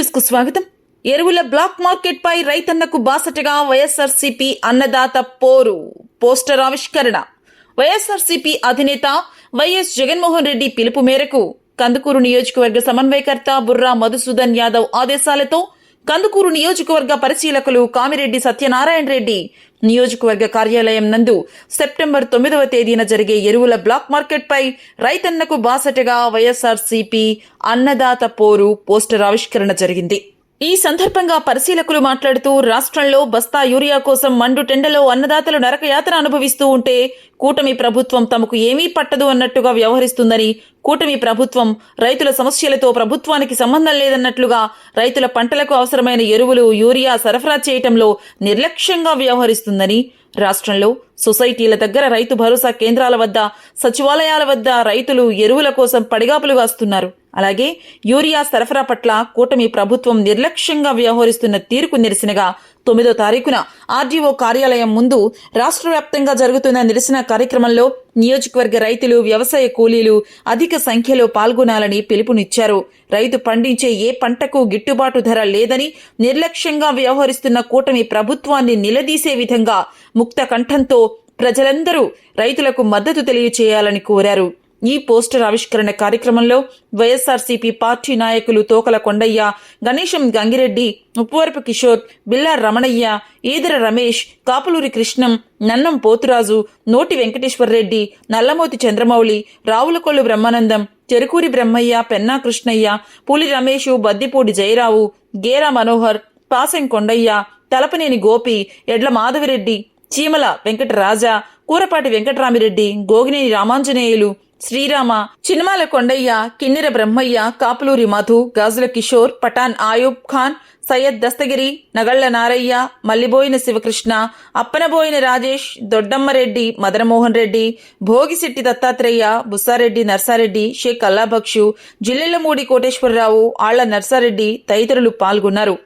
న్యూస్కు స్వాగతం. ఎరువుల బ్లాక్ మార్కెట్ పై రైతన్నకు బాసటగా వైఎస్ఆర్సీపీ అన్నదాత పోరు. పోస్టర్ ఆవిష్కరణ. వైఎస్ఆర్సీపీ అధినేత వైఎస్ జగన్మోహన్ రెడ్డి పిలుపు మేరకు కందుకూరు నియోజకవర్గ సమన్వయకర్త బుర్రా మధుసూదన్ యాదవ్ ఆదేశాలతో కందుకూరు నియోజకవర్గ పరిశీలకులు కామిరెడ్డి సత్యనారాయణ రెడ్డి. నియోజకవర్గ కార్యాలయం నందు సెప్టెంబర్ తొమ్మిదవ తేదీన జరిగే ఎరువుల బ్లాక్ మార్కెట్పై రైతన్నకు బాసటగా వైఎస్ఆర్సీపీ అన్నదాత పోరు పోస్టర్ ఆవిష్కరణ జరిగింది. ఈ సందర్భంగా పరిశీలకులు మాట్లాడుతూ రాష్ట్రంలో బస్తా యూరియా కోసం మండు టెండలో అన్నదాతలు నరకయాత్ర అనుభవిస్తూ ఉంటే కూటమి ప్రభుత్వం తమకు ఏమీ పట్టదు అన్నట్టుగా వ్యవహరిస్తుందని కూటమి ప్రభుత్వం రైతుల సమస్యలతో ప్రభుత్వానికి సంబంధం లేదన్నట్లుగా రైతుల పంటలకు అవసరమైన ఎరువులు యూరియా సరఫరా చేయటంలో నిర్లక్ష్యంగా వ్యవహరిస్తుందని రాష్ట్రంలో సొసైటీల దగ్గర రైతు భరోసా కేంద్రాల వద్ద సచివాలయాల వద్ద రైతులు ఎరువుల కోసం పడిగాపులు కాస్తున్నారు. అలాగే యూరియా సరఫరా పట్ల కూటమి ప్రభుత్వం నిర్లక్ష్యంగా వ్యవహరిస్తున్న తీరుకు నిరసనగా తొమ్మిదో తారీఖున ఆర్డీఓ కార్యాలయం ముందు రాష్ట్ర వ్యాప్తంగా జరుగుతున్న నిరసన కార్యక్రమంలో నియోజకవర్గ రైతులు వ్యవసాయ కూలీలు అధిక సంఖ్యలో పాల్గొనాలని పిలుపునిచ్చారు. రైతు పండించే ఏ పంటకు గిట్టుబాటు ధర లేదని నిర్లక్ష్యంగా వ్యవహరిస్తున్న కూటమి ప్రభుత్వాన్ని నిలదీసే విధంగా ముక్త కంఠంతో ప్రజలందరూ రైతులకు మద్దతు తెలియచేయాలని కోరారు. ఈ పోస్టర్ ఆవిష్కరణ కార్యక్రమంలో వైఎస్ఆర్సీపీ పార్టీ నాయకులు తోకల కొండయ్య గణేశం గంగిరెడ్డి ఉప్పువరపు కిషోర్ బిల్లా రమణయ్య ఈదర రమేష్ కాపులూరి కృష్ణం నన్నం పోతురాజు నోటి వెంకటేశ్వర్రెడ్డి నల్లమోతి చంద్రమౌళి రావులకొల్లు బ్రహ్మానందం చెరుకూరి బ్రహ్మయ్య పెన్నా కృష్ణయ్య పులి రమేషు బద్దిపూడి జయరావు గేరా మనోహర్ పాసెం కొండయ్య తలపనేని గోపి ఎడ్ల మాధవిరెడ్డి చీమల వెంకటరాజా కూరపాటి వెంకటరామిరెడ్డి గోగినేని రామాంజనేయులు శ్రీరామ చినమాల కొండయ్య కిన్నెర బ్రహ్మయ్య కాపులూరి మధు గాజుల కిషోర్ పఠాన్ ఆయూబ్ ఖాన్ సయ్యద్ దస్తగిరి నగళ్ళ నారయ్య మల్లిబోయిన శివకృష్ణ అప్పనబోయిన రాజేష్ దొడ్డమ్మరెడ్డి మదనమోహన్ రెడ్డి భోగిశెట్టి దత్తాత్రేయ బుస్సారెడ్డి నర్సారెడ్డి షేక్ జిల్లెల మూడి కోటేశ్వరరావు ఆళ్ళ నర్సారెడ్డి తదితరులు పాల్గొన్నారు.